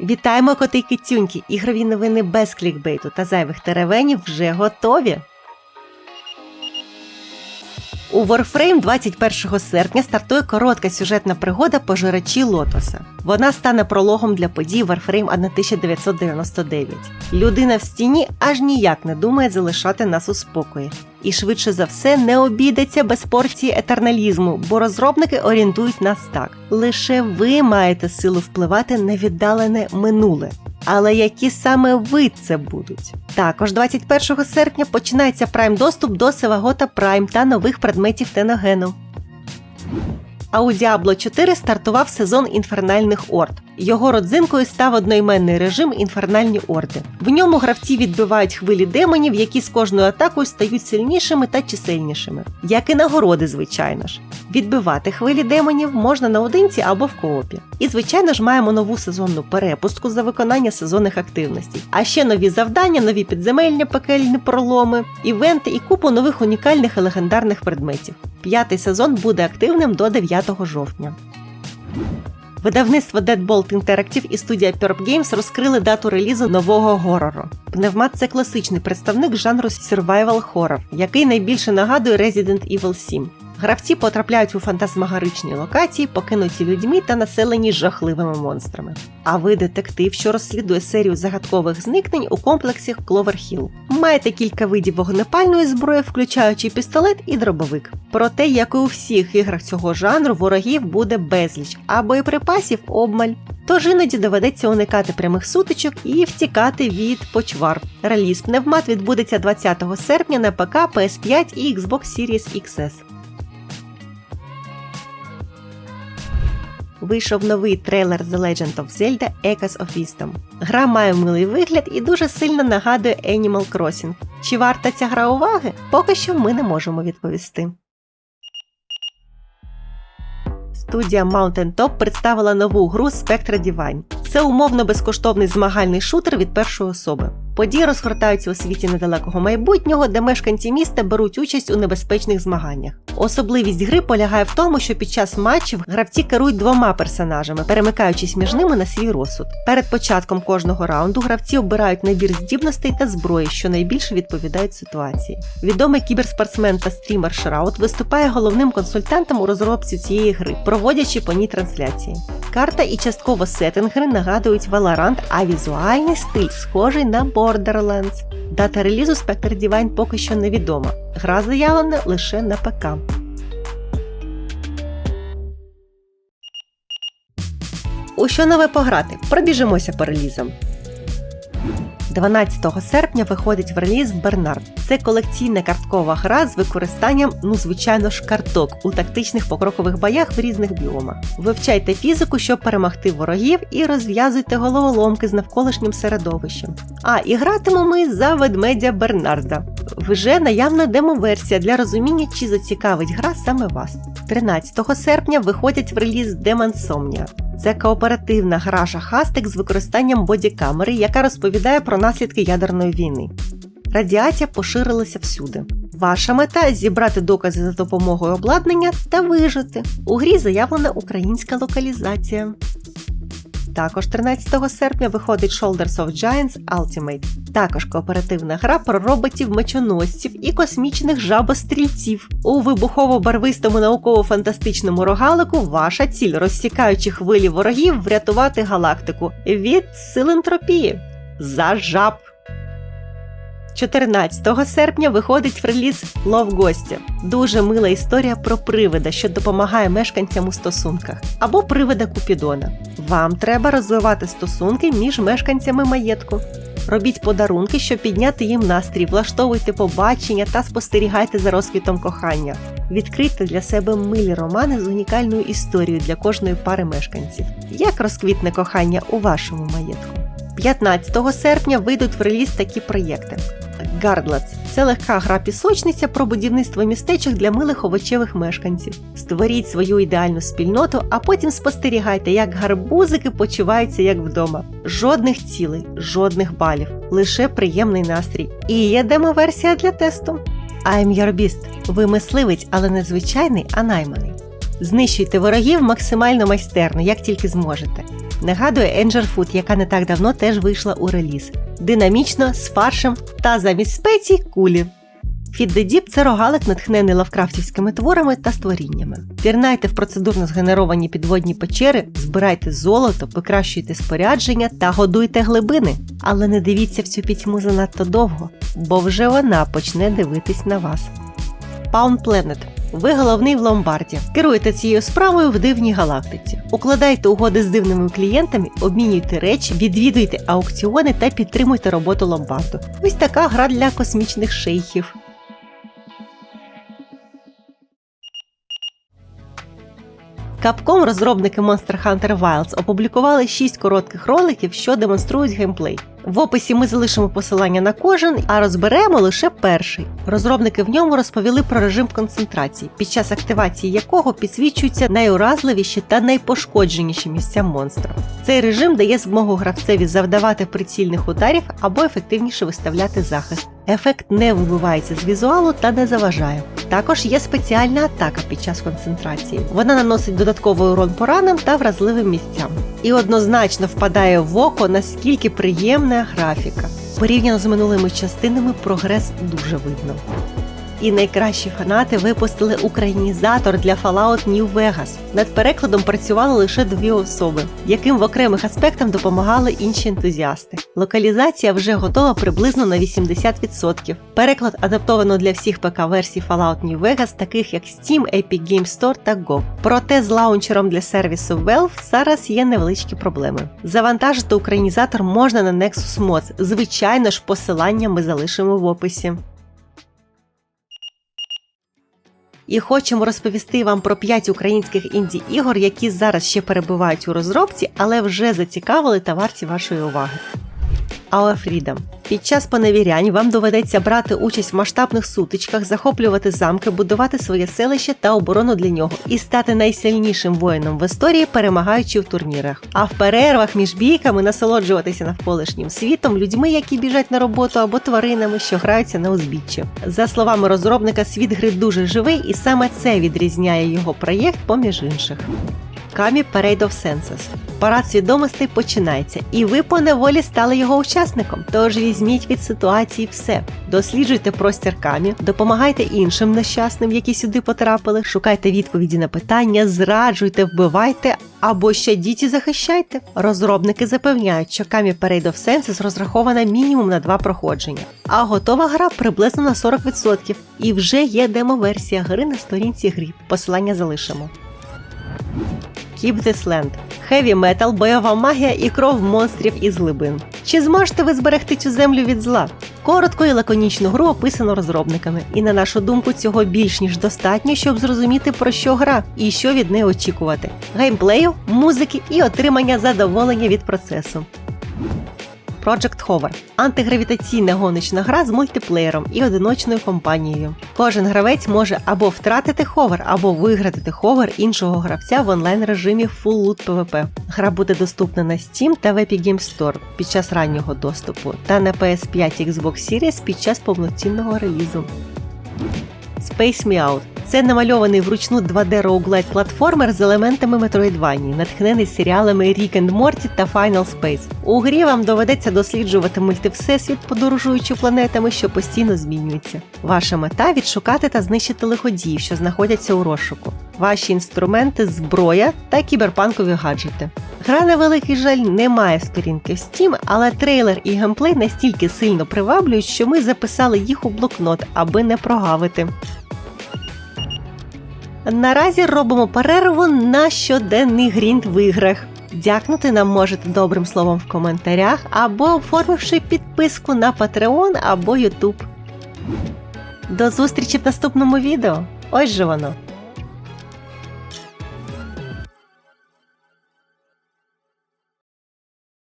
Вітаємо коти й! Ігрові новини без клікбейту та зайвих теревенів вже готові. У Warframe 21 серпня стартує коротка сюжетна пригода пожирачі Лотоса. Вона стане прологом для подій Warframe 1999. Людина в стіні аж ніяк не думає залишати нас у спокої. І швидше за все не обійдеться без порції етерналізму, бо розробники орієнтують нас так: лише ви маєте силу впливати на віддалене минуле. Але які саме ви це будуть? Також 21 серпня починається прайм доступ до Севагота Прайм та нових предметів Теногену. А у Diablo 4 стартував сезон інфернальних орд. Його родзинкою став одноіменний режим інфернальні орди. В ньому гравці відбивають хвилі демонів, які з кожною атакою стають сильнішими та чисельнішими, як і нагороди, звичайно ж. Відбивати хвилі демонів можна наодинці або в коопі. І, звичайно ж, маємо нову сезонну перепустку за виконання сезонних активностей. А ще нові завдання, нові підземельні пекельні проломи, івенти і купу нових унікальних і легендарних предметів. П'ятий сезон буде активним до 9 жовтня. Видавництво Deadbolt Interactive і студія Purp Games розкрили дату релізу нового горору. Пневмат це класичний представник жанру survival horror, який найбільше нагадує Resident Evil 7. Гравці потрапляють у фантасмагоричні локації, покинуті людьми та населені жахливими монстрами. А ви детектив, що розслідує серію загадкових зникнень у комплексі Hill. Маєте кілька видів вогнепальної зброї, включаючи пістолет і дробовик. Проте, як і у всіх іграх цього жанру, ворогів буде безліч, а боєприпасів обмаль. Тож іноді доведеться уникати прямих сутичок і втікати від почвар. Реліз пневмат відбудеться 20 серпня на ПК, PS5 і Xbox Series XS. Вийшов новий трейлер The Legend of Zelda Echoes of Wisdom. Гра має милий вигляд і дуже сильно нагадує Animal Crossing. Чи варта ця гра уваги? Поки що ми не можемо відповісти. Студія Mountain Top представила нову гру Spectra Divine. Це умовно безкоштовний змагальний шутер від першої особи. Події розгортаються у світі недалекого майбутнього, де мешканці міста беруть участь у небезпечних змаганнях. Особливість гри полягає в тому, що під час матчів гравці керують двома персонажами, перемикаючись між ними на свій розсуд. Перед початком кожного раунду гравці обирають набір здібностей та зброї, що найбільше відповідають ситуації. Відомий кіберспортсмен та стрімер Шраут виступає головним консультантом у розробці цієї гри, проводячи по ній трансляції. Карта і частково сеттинг гри нагадують Valorant, а візуальний стиль схожий на Borderlands. Дата релізу Spectre Divine поки що невідома. Гра заявлена лише на ПК. У що нове пограти? Пробіжимося по релізам. 12 серпня виходить в реліз Бернард. Це колекційна карткова гра з використанням, ну звичайно ж, карток у тактичних покрокових боях в різних біомах. Вивчайте фізику, щоб перемогти ворогів, і розв'язуйте головоломки з навколишнім середовищем. А і гратимемо ми за ведмедя Бернарда. Вже наявна демо-версія для розуміння, чи зацікавить гра саме вас. 13 серпня виходять в реліз Demon Це кооперативна гра шахастик з використанням бодікамери, яка розповідає про наслідки ядерної війни. Радіація поширилася всюди. Ваша мета зібрати докази за допомогою обладнання та вижити. У грі заявлена українська локалізація. Також 13 серпня виходить Shoulders of Giants Ultimate. Також кооперативна гра про роботів-мечоносців і космічних жабострільців. У вибухово-барвистому науково-фантастичному рогалику ваша ціль, розсікаючи хвилі ворогів, врятувати галактику від силентропії. За жаб! 14 серпня виходить в реліз Лов Гості. Дуже мила історія про привида, що допомагає мешканцям у стосунках, або привида Купідона. Вам треба розвивати стосунки між мешканцями маєтку. Робіть подарунки, щоб підняти їм настрій, влаштовуйте побачення та спостерігайте за розквітом кохання. Відкрийте для себе милі романи з унікальною історією для кожної пари мешканців. Як розквітне кохання у вашому маєтку? 15 серпня вийдуть в реліз такі проєкти. Garдлets – це легка гра пісочниця про будівництво містечок для милих овочевих мешканців. Створіть свою ідеальну спільноту, а потім спостерігайте, як гарбузики почуваються як вдома. Жодних цілей, жодних балів, лише приємний настрій. І є демо-версія для тесту. I'm your beast. Ви мисливець, але не звичайний, а найманий. Знищуйте ворогів максимально майстерно, як тільки зможете. Нагадує Angel Food, яка не так давно теж вийшла у реліз. Динамічно, з фаршем та замість спецій кулі. Feed the Deep – це рогалик, натхнений лавкрафтівськими творами та створіннями. Пірнайте в процедурно згенеровані підводні печери, збирайте золото, покращуйте спорядження та годуйте глибини. Але не дивіться в цю пітьму занадто довго, бо вже вона почне дивитись на вас. Pound Planet ви головний в ломбарді. Керуєте цією справою в дивній галактиці. Укладайте угоди з дивними клієнтами, обмінюйте речі, відвідуйте аукціони та підтримуйте роботу ломбарду. Ось така гра для космічних шейхів. Capcom розробники Monster Hunter Wilds опублікували 6 коротких роликів, що демонструють геймплей. В описі ми залишимо посилання на кожен, а розберемо лише перший. Розробники в ньому розповіли про режим концентрації, під час активації якого підсвічуються найуразливіші та найпошкодженіші місця монстра. Цей режим дає змогу гравцеві завдавати прицільних ударів або ефективніше виставляти захист. Ефект не вибивається з візуалу та не заважає. Також є спеціальна атака під час концентрації. Вона наносить додатковий урон поранам та вразливим місцям. І однозначно впадає в око, наскільки приємна графіка. Порівняно з минулими частинами прогрес дуже видно. І найкращі фанати випустили українізатор для Fallout New Vegas. Над перекладом працювали лише дві особи, яким в окремих аспектах допомагали інші ентузіасти. Локалізація вже готова приблизно на 80%. Переклад адаптовано для всіх ПК-версій Fallout New Vegas, таких як Steam, Epic Games Store та Go. Проте з лаунчером для сервісу Valve зараз є невеличкі проблеми. Завантажити українізатор можна на Nexus Mods. Звичайно ж, посилання ми залишимо в описі. І хочемо розповісти вам про 5 українських інді ігор, які зараз ще перебувають у розробці, але вже зацікавили та варті вашої уваги. Our Freedom. Під час поневірянь вам доведеться брати участь в масштабних сутичках, захоплювати замки, будувати своє селище та оборону для нього і стати найсильнішим воїном в історії, перемагаючи в турнірах. А в перервах між бійками насолоджуватися навколишнім світом, людьми, які біжать на роботу, або тваринами, що граються на узбіччі. За словами розробника, світ гри дуже живий, і саме це відрізняє його проєкт поміж інших. Камі Parade of Senses. Парад свідомостей починається, і ви по неволі стали його учасником. Тож візьміть від ситуації все. Досліджуйте простір камі, допомагайте іншим нещасним, які сюди потрапили, шукайте відповіді на питання, зраджуйте, вбивайте або щадіть і захищайте. Розробники запевняють, що камі Parade of Senses розрахована мінімум на два проходження, а готова гра приблизно на 40%. І вже є демо-версія гри на сторінці грі. Посилання залишимо. Keep This Land. Хеві метал, бойова магія і кров монстрів із глибин. Чи зможете ви зберегти цю землю від зла? Коротко і лаконічну гру описано розробниками, і на нашу думку, цього більш ніж достатньо, щоб зрозуміти про що гра і що від неї очікувати: геймплею, музики і отримання задоволення від процесу. Project Hover – антигравітаційна гоночна гра з мультиплеєром і одиночною компанією. Кожен гравець може або втратити ховер, або виграти ховер іншого гравця в онлайн режимі Full Loot PvP. Гра буде доступна на Steam та в Epic Games Store під час раннього доступу та на PS5 Xbox Series під час повноцінного релізу. Space Me Out це намальований вручну 2D роуглайт платформер з елементами Metroidvania, натхнений серіалами Rick and Morty та Final Space. У грі вам доведеться досліджувати мультивсесвіт, подорожуючи планетами, що постійно змінюються. Ваша мета відшукати та знищити лиходіїв, що знаходяться у розшуку. Ваші інструменти, зброя та кіберпанкові гаджети. Гра на великий жаль не має сторінки в Steam, але трейлер і геймплей настільки сильно приваблюють, що ми записали їх у блокнот, аби не прогавити. Наразі робимо перерву на щоденний грінд в іграх. Дякнути нам можете добрим словом в коментарях або оформивши підписку на Patreon або YouTube. До зустрічі в наступному відео. Ось же воно.